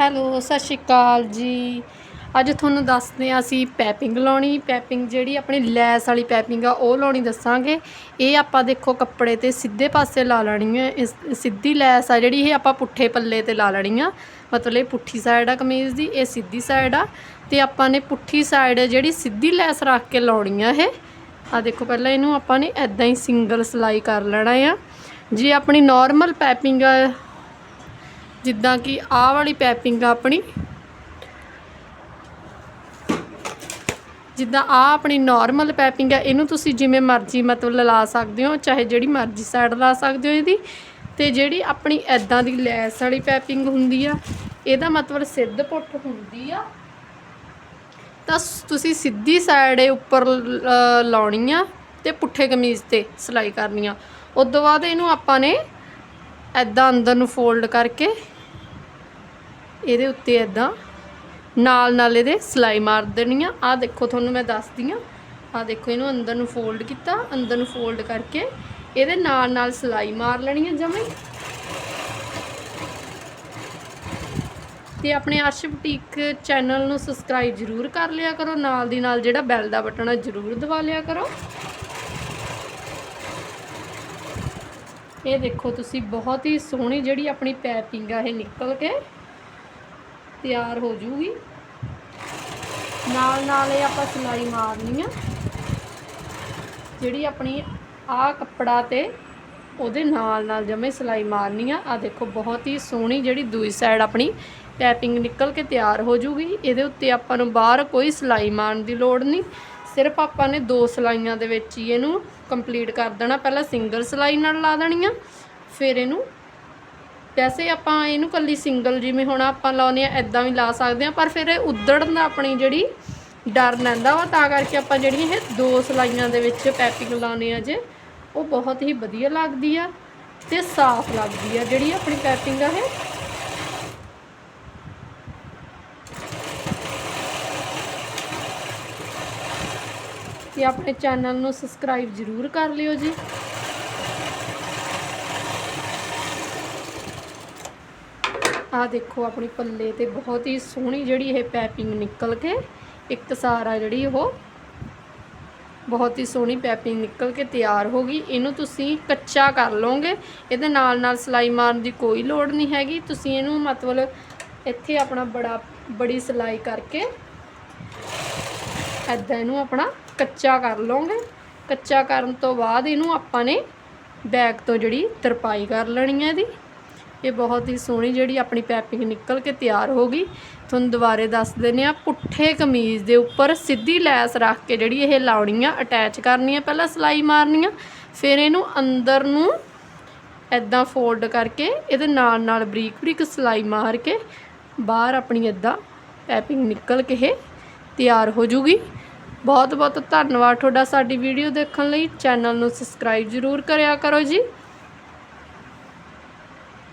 Hello, ਸਤਿ ਸ਼੍ਰੀ ਅਕਾਲ ਜੀ। ਅੱਜ ਤੁਹਾਨੂੰ ਦੱਸਦੇ ਹਾਂ ਅਸੀਂ ਪੈਪਿੰਗ ਲਾਉਣੀ। ਪੈਪਿੰਗ ਜਿਹੜੀ ਆਪਣੀ ਲੈਸ ਵਾਲੀ ਪੈਪਿੰਗ ਆ, ਉਹ ਲਾਉਣੀ ਦੱਸਾਂਗੇ। ਇਹ ਆਪਾਂ ਦੇਖੋ ਕੱਪੜੇ ਤੇ ਸਿੱਧੇ ਪਾਸੇ ਲਾ ਲੈਣੀ ਹੈ ਇਸ ਸਿੱਧੀ ਲੈਸ ਆ ਜਿਹੜੀ, ਇਹ ਆਪਾਂ ਪੁੱਠੇ ਪੱਲੇ ਤੇ ਲਾ ਲੈਣੀ ਆ। ਮਤਲਬ ਇਹ ਪੁੱਠੀ ਸਾਈਡ ਆ ਕਮੀਜ਼ ਦੀ, ਇਹ ਸਿੱਧੀ ਸਾਈਡ ਆ। ਤੇ ਆਪਾਂ ਨੇ ਪੁੱਠੀ ਸਾਈਡ ਜਿਹੜੀ ਸਿੱਧੀ ਲੈਸ ਰੱਖ ਕੇ ਲਾਉਣੀ ਆ ਇਹ। ਆ ਦੇਖੋ, ਪਹਿਲਾਂ ਇਹਨੂੰ ਆਪਾਂ ਨੇ ਐਦਾਂ ਹੀ ਸਿੰਗਲ ਸਲਾਈ ਕਰ ਲੈਣਾ ਆ। ਜੇ ਆਪਣੀ ਨਾਰਮਲ ਪੈਪਿੰਗ ਆ ਜਿੱਦਾਂ ਕਿ ਆਹ ਵਾਲੀ ਪੈਪਿੰਗ ਆ ਆਪਣੀ। ਜਿੱਦਾਂ ਆ ਆਪਣੀ ਨਾਰਮਲ ਪੈਪਿੰਗ ਆ, ਇਹਨੂੰ ਤੁਸੀਂ ਜਿਵੇਂ ਮਰਜ਼ੀ ਮਤਲਬ ਲਾ ਸਕਦੇ ਹੋ, ਚਾਹੇ ਜਿਹੜੀ ਮਰਜ਼ੀ ਸਾਈਡ ਲਾ ਸਕਦੇ ਹੋ ਇਹਦੀ। ਤੇ ਜਿਹੜੀ ਆਪਣੀ ਐਦਾਂ ਦੀ ਲੈਸ ਵਾਲੀ ਪੈਪਿੰਗ ਹੁੰਦੀ ਆ, ਇਹਦਾ ਮਤਲਬ ਸਿੱਧ ਪੁੱਠ ਹੁੰਦੀ ਆ। ਤਾਂ ਤੁਸੀਂ ਸਿੱਧੀ ਸਾਈਡ ਇਹ ਉੱਪਰ ਲਾਉਣੀ ਆ ਤੇ ਪੁੱਠੇ ਕਮੀਜ਼ ਤੇ ਸਿਲਾਈ ਕਰਨੀ ਆ। ਉਸ ਤੋਂ ਬਾਅਦ ਇਹਨੂੰ ਆਪਾਂ ਨੇ ਐਦਾਂ ਅੰਦਰ ਨੂੰ ਫੋਲਡ ਕਰਕੇ ਇਹਦੇ ਉੱਤੇ ਐਦਾਂ ਨਾਲ ਨਾਲ ਇਹਦੇ ਸਿਲਾਈ ਮਾਰ ਦੇਣੀ ਆ। ਆ ਦੇਖੋ ਤੁਹਾਨੂੰ ਮੈਂ ਦੱਸਦੀ ਆ। ਆ ਦੇਖੋ ਇਹਨੂੰ ਅੰਦਰ ਨੂੰ ਫੋਲਡ ਕੀਤਾ, ਅੰਦਰ ਨੂੰ ਫੋਲਡ ਕਰਕੇ ਇਹਦੇ ਨਾਲ ਨਾਲ ਸਿਲਾਈ ਮਾਰ ਲੈਣੀ ਆ ਜਮੇ ਤੇ ਆਪਣੇ ਅਰਸ਼ ਬੁਟੀਕ ਚੈਨਲ ਨੂੰ ਸਬਸਕ੍ਰਾਈਬ ਜ਼ਰੂਰ ਕਰ ਲਿਆ ਕਰੋ। ਨਾਲ ਦੀ ਨਾਲ ਜਿਹੜਾ ਬੈਲ ਦਾ ਬਟਨ ਆ, ਜ਼ਰੂਰ ਦਬਾ ਲਿਆ ਕਰੋ। ਇਹ ਦੇਖੋ ਤੁਸੀਂ ਬਹੁਤ ਹੀ ਸੋਹਣੀ ਜਿਹੜੀ ਆਪਣੀ ਪੈਪਿੰਗ ਆ, ਇਹ ਨਿਕਲ ਕੇ। ਤਿਆਰ ਹੋ ਜੂਗੀ। ਨਾਲ ਨਾਲ ਇਹ ਆਪਾਂ ਸਿਲਾਈ ਮਾਰਨੀ ਆ। ਜਿਹੜੀ ਆਪਣੀ ਆ ਕੱਪੜਾ ਤੇ ਉਹਦੇ ਨਾਲ ਨਾਲ ਜਮੇ ਸਿਲਾਈ ਮਾਰਨੀ ਆ। ਆ ਦੇਖੋ, ਬਹੁਤ ਹੀ ਸੋਹਣੀ ਜਿਹੜੀ ਦੂਈ ਸਾਈਡ ਆਪਣੀ ਪੈਪਿੰਗ ਨਿਕਲ ਕੇ ਤਿਆਰ ਹੋ ਜੂਗੀ। ਇਹਦੇ ਉੱਤੇ ਆਪਾਂ ਨੂੰ ਬਾਹਰ ਕੋਈ ਸਿਲਾਈ ਮਾਰਨ ਦੀ ਲੋੜ ਨਹੀਂ। ਸਿਰਫ ਆਪਾਂ ਨੇ ਦੋ ਸਿਲਾਈਆਂ ਦੇ ਵਿੱਚ ਹੀ ਇਹਨੂੰ ਕੰਪਲੀਟ ਕਰ ਦੇਣਾ। ਪਹਿਲਾਂ ਸਿੰਗਲ ਸਿਲਾਈ ਨਾਲ ਲਾ ਦੇਣੀ ਆ, ਫਿਰ ਇਹਨੂੰ ਵੈਸੇ ਆਪਾਂ ਇਹਨੂੰ ਕੱਲੀ ਸਿੰਗਲ ਜਿਵੇਂ ਹੁਣ ਆਪਾਂ ਲਾਉਨੇ ਆ ਐਦਾਂ ਵੀ ਲਾ ਸਕਦੇ ਆ ਪਰ ਫਿਰ ਇਹ ਉਧੜਨ ਦਾ ਆਪਣੀ ਜਿਹੜੀ ਡਰ ਲੈਂਦਾ ਵਾ, ਤਾਂ ਕਰਕੇ ਆਪਾਂ ਜਿਹੜੀਆਂ ਇਹ ਦੋ ਸਲਾਈਆਂ ਦੇ ਵਿੱਚ ਪੈਪਿੰਗ ਲਾਉਨੇ ਆ ਜੇ, ਉਹ ਬਹੁਤ ਹੀ ਵਧੀਆ ਲੱਗਦੀ ਆ ਤੇ ਸਾਫ਼ ਲੱਗਦੀ ਆ ਜਿਹੜੀ ਆਪਣੀ ਪੈਪਿੰਗ ਆ ਇਹ। ਤੇ ਆਪਣੇ ਚੈਨਲ ਨੂੰ ਸਬਸਕ੍ਰਾਈਬ ਜ਼ਰੂਰ ਕਰ ਲਿਓ ਜੀ। ਆਹ ਦੇਖੋ ਆਪਣੀ ਪੱਲੇ ਤੇ ਬਹੁਤ ਹੀ ਸੋਹਣੀ ਜਿਹੜੀ ਇਹ ਪੈਪਿੰਗ ਨਿਕਲ ਕੇ, ਇੱਕ ਸਾਰਾ ਜਿਹੜੀ ਉਹ ਬਹੁਤ ਹੀ ਸੋਹਣੀ ਪੈਪਿੰਗ ਨਿਕਲ ਕੇ ਤਿਆਰ ਹੋ ਗਈ। ਇਹਨੂੰ ਤੁਸੀਂ ਕੱਚਾ ਕਰ ਲਓਗੇ। ਇਹਦੇ ਨਾਲ ਨਾਲ ਸਿਲਾਈ ਮਾਰਨ ਦੀ ਕੋਈ ਲੋੜ ਨਹੀਂ ਹੈਗੀ। ਤੁਸੀਂ ਇਹਨੂੰ ਮਤਲਬ ਇੱਥੇ ਆਪਣਾ ਬੜਾ, ਬੜੀ ਸਿਲਾਈ ਕਰਕੇ ਐਦਾਂ ਇਹਨੂੰ ਆਪਣਾ ਕੱਚਾ ਕਰ ਲਓਗੇ। ਕੱਚਾ ਕਰਨ ਤੋਂ ਬਾਅਦ ਇਹਨੂੰ ਆਪਾਂ ਨੇ ਬੈਗ ਤੋਂ ਜਿਹੜੀ ਤਰਪਾਈ ਕਰ ਲੈਣੀ ਹੈ ਇਹਦੀ। ਇਹ ਬਹੁਤ ਹੀ ਸੋਹਣੀ ਜਿਹੜੀ ਆਪਣੀ ਪੈਪਿੰਗ ਨਿਕਲ ਕੇ ਤਿਆਰ ਹੋ ਗਈ। ਤੁਹਾਨੂੰ ਦੁਬਾਰੇ ਦੱਸ ਦਿੰਦੇ ਆ ਪੁੱਠੇ ਕਮੀਜ਼ ਦੇ ਉੱਪਰ ਸਿੱਧੀ ਲੈਸ ਰੱਖ ਕੇ ਜਿਹੜੀ ਇਹ ਲਾਉਣੀ ਆ ਅਟੈਚ ਕਰਨੀ ਆ ਪਹਿਲਾਂ ਸਿਲਾਈ ਮਾਰਨੀ ਆ ਫਿਰ ਇਹਨੂੰ ਅੰਦਰ ਨੂੰ ਐਦਾਂ ਫੋਲਡ ਕਰਕੇ ਇਹਦੇ ਨਾਲ ਨਾਲ ਬਰੀਕ ਬਰੀਕ ਸਿਲਾਈ ਮਾਰ ਕੇ ਬਾਹਰ ਆਪਣੀ ਐਦਾਂ ਪੈਪਿੰਗ ਨਿਕਲ ਕੇ ਇਹ ਤਿਆਰ ਹੋ ਜੂਗੀ। ਬਹੁਤ ਬਹੁਤ ਧੰਨਵਾਦ ਤੁਹਾਡਾ ਸਾਡੀ ਵੀਡੀਓ ਦੇਖਣ ਲਈ। ਚੈਨਲ ਨੂੰ ਸਬਸਕ੍ਰਾਈਬ ਜ਼ਰੂਰ ਕਰਿਆ ਕਰੋ ਜੀ।